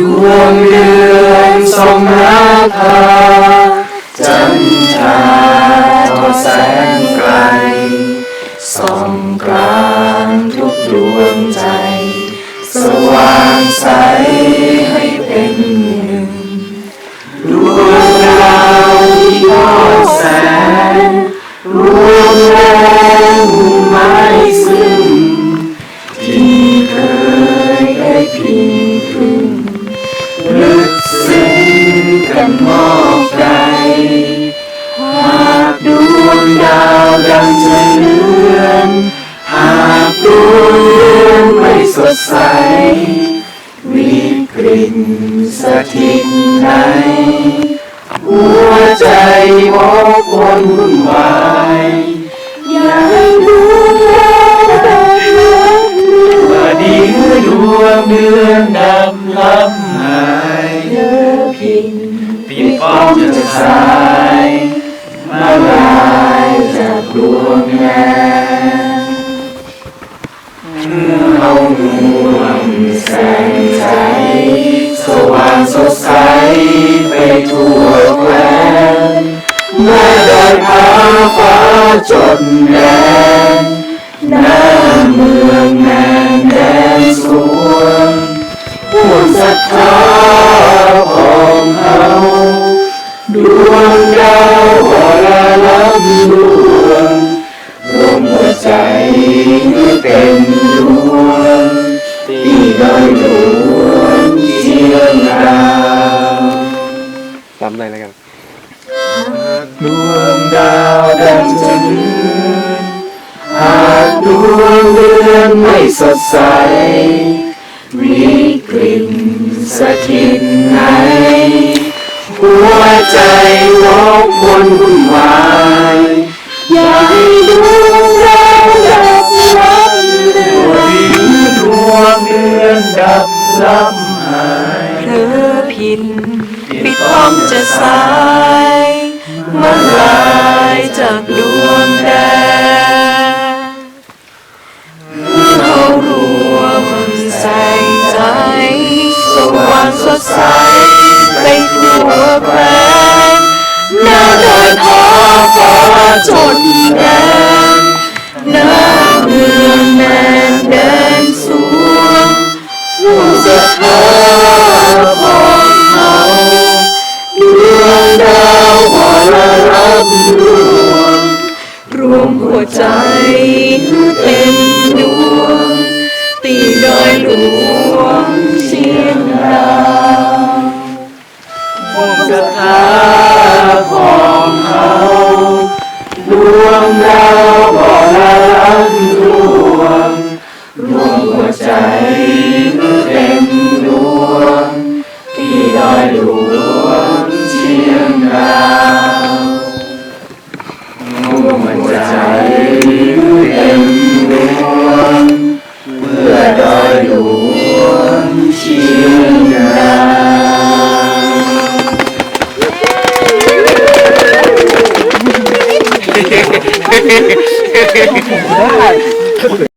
ดวงเดือนส่องหาพาจันทราทอดแสงไกลส่องกลางทุกดวงใจ สว่างใสให้เป็น สถิตในหัวใจวกวนวุ่นวายอย่าให้ดวงดาวดับลับเมื่อดีเมื่อดวงเดือนดับลับหายเดินพินปิดป้อมจะสาย มาลายจากดวงแง จดแดนหน้าเมืองแนนแดนสวงผู้ศรัทธาของเขาดวงดาววรลับดวงรวมหัวใจให้เป็นดวงที่ดอยหลวงเชียงรายรำเลยแล้วกัน เดือนไม่สดใสวิกฤตสถิตในหัวใจวอกวนวุ่นวายอย่าให้ดวงดาวดับลับเลือนดวงเดือนดับลับหายเธอพินปิดป้อมจะสายมาลายจากดวงแดน ศรัทธาของเขาดวงดาววรรับดวงรวมหัวใจเต็มดวง ตีดอยหลวง เพื่อด